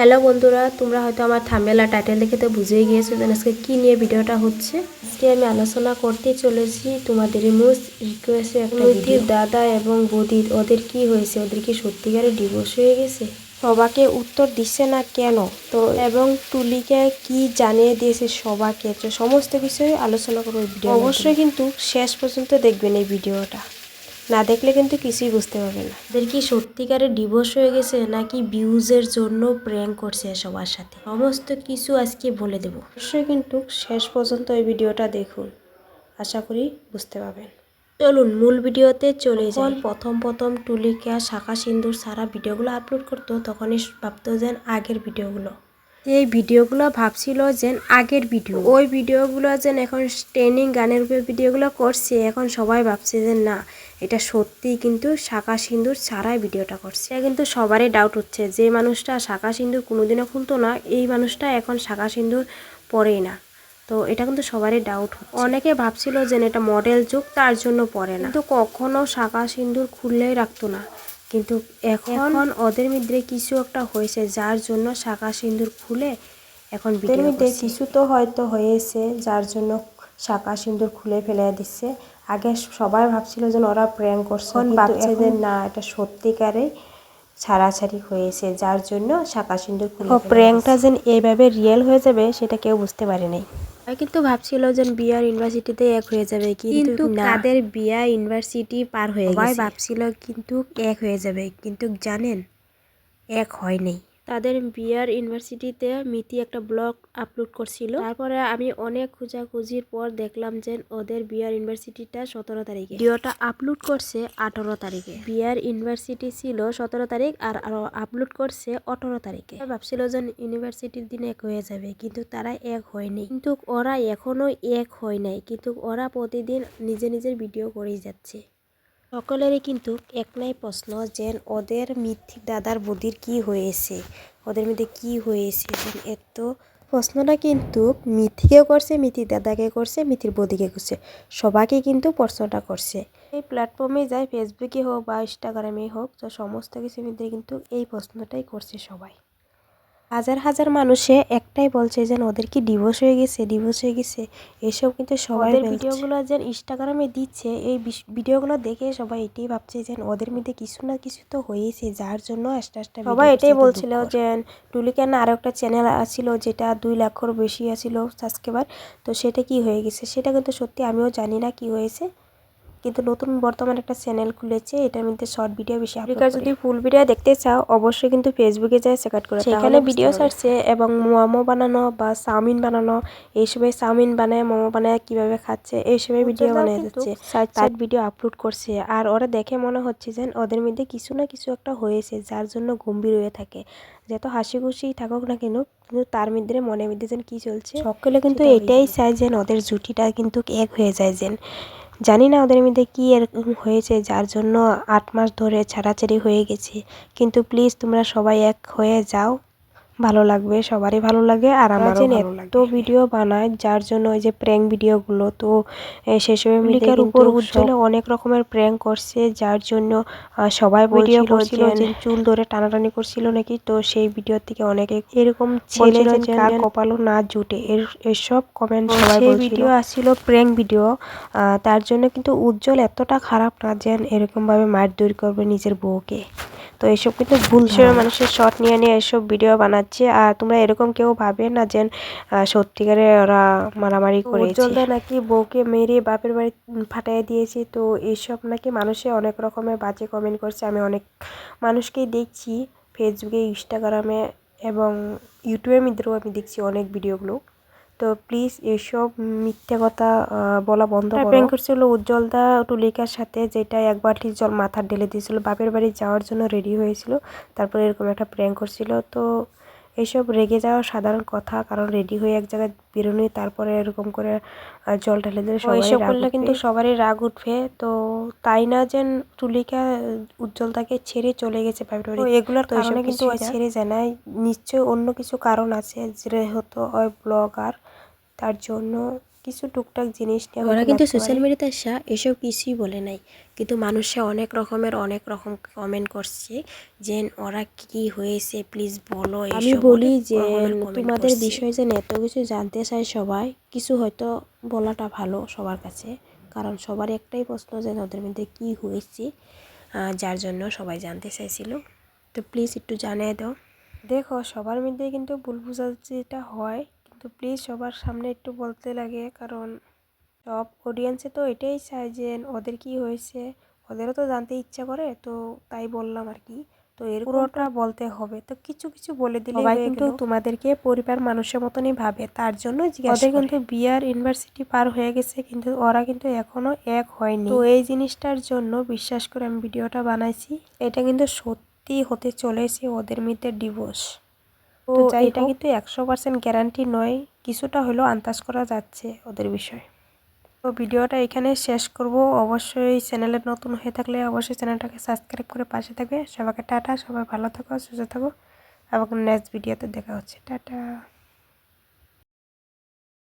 Hello বন্ধুরা তোমরা হয়তো আমার থামেলা টাইটেল দেখে তো বুঝেই গিয়েছো যে আজকে কী নিয়ে ভিডিওটা হচ্ছে। আজকে আমি আলোচনা করতে চলেছি তোমাদের মোস্ট রিকোয়েস্টে একটা দাদা এবং বদির ওদের কি হয়েছে? ওদের কি সত্যিকারে ডিভোর্স হয়ে গেছে? সবাকে উত্তর দিচ্ছে না কেন? তো এবং তুলিকে কি জানিয়ে দিয়েছে সবাকে? তো সমস্ত বিষয়ে আলোচনা করব ভিডিও অবশ্যই কিন্তু শেষ পর্যন্ত দেখবেন এই ভিডিওটা না দেখলে কিন্তু কিছুই বুঝতে পারবে না। ওদের কি সত্যিকারের ডিভোর্স হয়ে গেছে নাকি ভিউজের জন্য প্র্যাঙ্ক করছে সবার সাথে? সমস্ত কিছু আজকে বলে দেব। অবশ্যই কিন্তু শেষ পর্যন্ত এই ভিডিওটা দেখুন। আশা করি বুঝতে পারবেন। চলুন মূল ভিডিওতে চলে যাই। প্রথম প্রথম টুলিকা শাখা সিন্দুর সারা ভিডিওগুলো আপলোড করতো তখনই ভাবতো যেন আগের ভিডিওগুলো। এই ভিডিওগুলো ভাবছিল যেন আগের ভিডিও। ওই ভিডিওগুলো যেন এখন ট্রেনিং গানের উপরে ভিডিওগুলো করছে এখন সবাই ভাবছে যে না এটা সত্যিই কিন্তু শাখা সিন্দুর ছাড়াই ভিডিওটা করছে। এটা কিন্তু সবারই ডাউট হচ্ছে যে মানুষটা শাখা সিন্দুর কোনোদিনও খুলতো না এই মানুষটা এখন শাখা সিন্দুর পরেই না। তো এটা কিন্তু সবারই ডাউট অনেকে ভাবছিল যে এটা মডেল যুগ তার জন্য পরে না। কিন্তু কখনো শাখা সিন্দুর খুললেই রাখতো না। কিন্তু এখন ওদের মধ্যে কিছু একটা হয়েছে যার জন্য শাখা সিন্দুর খুলে এখন ভিডিও মধ্যে কিছু তো হয়তো হয়েছে যার জন্য শাখা সিন্দুর খুলে ফেলে দিচ্ছে। আগে সবাই ভাবছিল যে ওরা প্র্যাঙ্ক করছে যে না এটা সত্যিকারে ছাড়াছাড়ি হয়েছে যার জন্য শাখা সিন্দুর খুলে প্র্যাঙ্কটা যেন এইভাবে রিয়েল হয়ে যাবে সেটা কেউ বুঝতে পারে নাই। কিন্তু ভাবছিল যে বিয়ার ইউনিভার্সিটিতে এক হয়ে যাবে কিন্তু তাদের বিয়া ইউনিভার্সিটি পার হয়ে গেছে। ভাবছিল কিন্তু এক হয়ে যাবে কিন্তু জানেন এক হয়নি তাদের বিয়ার ইউনিভার্সিটিতে মিতি একটা ব্লগ আপলোড করছিল। তারপরে আমি অনেক খোঁজাখুঁজির পর দেখলাম যে ওদের বিয়ার ইউনিভার্সিটিটা সতেরো তারিখে। ভিডিওটা আপলোড করছে আঠারো তারিখে। বিয়ার ইউনিভার্সিটি ছিল সতেরো তারিখ আর আরও আপলোড করছে আঠারো তারিখে। ভাবছিল যে ইউনিভার্সিটির দিন এক হয়ে যাবে কিন্তু তারা এক হয়নি। কিন্তু ওরা এখনও এক হয় নাই কিন্তু ওরা প্রতিদিন নিজে নিজের ভিডিও করেই যাচ্ছে। সকলেরই কিন্তু একটাই প্রশ্ন যে ওদের মিথিক দাদার বদির কি হয়েছে? ওদের মধ্যে কি হয়েছে এত? প্রশ্নটা কিন্তু মিথিকে করছে মিথির দাদাকে করছে, মিথির বদিকে করছে। সবাইকে কিন্তু প্রশ্নটা করছে। এই প্ল্যাটফর্মে যায় ফেসবুকে হোক বা ইনস্টাগ্রামে হোক তো সমস্ত কিছুর মধ্যে কিন্তু এই প্রশ্নটাই করছে সবাই। হাজার হাজার মানুষে একটাই বলছে যেন ওদের কি ডিভোর্স হয়ে গেছে ডিভোর্স হয়ে গেছে। এসব কিন্তু সবাই ভিডিওগুলো যেন ইনস্টাগ্রামে দিচ্ছে এই ভিডিওগুলো দেখে সবাই এটাই ভাবছে যেন ওদের মধ্যে কিছু না কিছু তো হয়েছে যার জন্য আস্তে আস্তে সবাই এটাই বলছিল যে টুলিকান আরও একটা চ্যানেল আছিল যেটা দুই লাখের বেশি আছিল সাবস্ক্রাইবার তো সেটা কি হয়ে গেছে? সেটা কিন্তু সত্যি আমিও জানি না কি হয়েছে। কিন্তু নতুন বর্তমানে একটা চ্যানেল খুলেছে এটার মধ্যে শর্ট ভিডিও বেশি আপলোড যদি ফুল ভিডিও দেখতে চাও অবশ্যই কিন্তু ফেসবুকে যায় সেকাট করে সেখানে ভিডিও ছাড়ছে এবং মোমো বানানো বা চাউমিন বানানো এইসবে চাউমিন বানায় মোমো বানায় কীভাবে খাচ্ছে এইসবের ভিডিও বানিয়ে যাচ্ছে সাইড ভিডিও আপলোড করছে। আর ওরা দেখে মনে হচ্ছে যে ওদের মধ্যে কিছু না কিছু একটা হয়েছে যার জন্য গম্ভীর হয়ে থাকে। যত হাসি খুশি থাকুক না কেন কিন্তু তার মধ্যে মনে মধ্যে যেন কি চলছে সকলে কিন্তু এটাই চায় যেন ওদের জুটিটা কিন্তু এক হয়ে যায় যেন। জানি না ওদের মধ্যে কী এরকম হয়েছে, যার জন্য আট মাস ধরে ছাড়াছাড়ি হয়ে গেছে। কিন্তু প্লিজ তোমরা সবাই এক হয়ে যাও। ভালো লাগবে সবারই ভালো লাগে। আর আমার এত ভিডিও বানায় যার জন্য ওই যে প্র্যাঙ্ক ভিডিওগুলো তো সেসবের মিলিকার উপর উজ্জ্বলে। অনেক রকমের প্র্যাঙ্ক করছে যার জন্য সবাই ভিডিও করছিল যে চুল ধরে টানাটানি করছিল নাকি তো সেই ভিডিও থেকে অনেকে এরকম ছেলে যার কপালও না জুটে। এর এসব কমেন্ট সবাই ভিডিও আসছিল প্র্যাঙ্ক ভিডিও তার জন্য কিন্তু উজ্জ্বল এতটা খারাপ না যেন এরকমভাবে মারধর করবে নিজের বউকে। তো এসব কিন্তু ভুল হিসেবে মানুষের শট নিয়ে নিয়ে এসব ভিডিও বানাচ্ছে। আর তোমরা এরকম কেউ ভাবে না যে সত্যিকারে ওরা মারামারি করে চলতে নাকি বউকে মেরে বাপের বাড়ি ফাটাই দিয়েছে। তো এইসব নাকি মানুষে অনেক রকমের বাজে কমেন্ট করছে। আমি অনেক মানুষকেই দেখছি ফেসবুকে ইনস্টাগ্রামে এবং ইউটিউবের মধ্যেও আমি দেখছি অনেক ভিডিওগুলো তো প্লিজ এসব মিথ্যে কথা বলা বন্ধ করো। প্র্যাঙ্ক করছিল উজ্জ্বলদা টুলিকার সাথে যেটা একবার ঠিক জল মাথার ঢেলে দিয়েছিল। বাপের বাড়ি যাওয়ার জন্য রেডি হয়েছিল। তারপরে এরকম একটা প্র্যাঙ্ক করছিল। তো এইসব রেগে যাওয়া সাধারণ কথা কারণ রেডি হয়ে এক জায়গায় বেরোনোই তারপরে এরকম করে জল ঢেলে দিলে সবাই এসব করলে কিন্তু সবারই রাগ উঠবে। তো তাই না যে তুলিকা উজ্জ্বল তাকে ছেড়ে চলে গেছে ফেব্রুয়ারি? এগুলোর কারণে কিন্তু ছেড়ে যায় না। নিশ্চয়ই অন্য কিছু কারণ আছে যেহেতু হতো ওই ব্লগার তার জন্য কিছু টুকটাক জিনিস নিয়ে ওরা কিন্তু সোশ্যাল মিডিয়াতে আসা এসব কিছুই বলে নাই। কিন্তু মানুষে অনেক রকমের অনেক রকম কমেন্ট করছে যে ওরা কি হয়েছে প্লিজ বলো আমি বলি যে তোমাদের। বিষয়ে যে এত কিছু জানতে চায় সবাই কিছু হয়তো বলাটা ভালো সবার কাছে। কারণ সবার একটাই প্রশ্ন যে ওদের মধ্যে কি হয়েছে যার জন্য সবাই জানতে চাইছিল। তো প্লিজ একটু জানিয়ে দাও। দেখো সবার মধ্যে কিন্তু ভুল বুঝাবুঝিটা হয়। কিন্তু প্লিজ সবার সামনে একটু বলতে লাগে কারণ সব অডিয়েন্সে তো এটাই চায় যে ওদের কি হয়েছে ওদেরও তো জানতে ইচ্ছা করে তো তাই বললাম আর কি। তো এর পুরোটা বলতে হবে। তো কিছু কিছু বলে দিলে সবাই কিন্তু তোমাদেরকে পরিবার মানুষের মতনই ভাবে তার জন্য ওদের কিন্তু বিয়ার ইউনিভার্সিটি পার হয়ে গেছে কিন্তু ওরা কিন্তু এখনও এক হয়নি। তো এই জিনিসটার জন্য বিশ্বাস করে আমি ভিডিওটা বানাইছি। এটা কিন্তু সত্যি হতে চলেছে ওদের মধ্যে ডিভোর্স তো এটা কিন্তু একশো পার্সেন্ট গ্যারান্টি নয় কিছুটা হলেও আন্দাজ করা যাচ্ছে ওদের বিষয়ে। তো ভিডিওটা এখানে শেষ করব। অবশ্যই চ্যানেলে নতুন হয়ে থাকলে অবশ্যই চ্যানেলটাকে সাবস্ক্রাইব করে পাশে থাকবে। সবাইকে টাটা সবাই ভালো থাকো সুস্থ থাকো। এবং নেক্সট ভিডিওতে দেখা হচ্ছে। টাটা।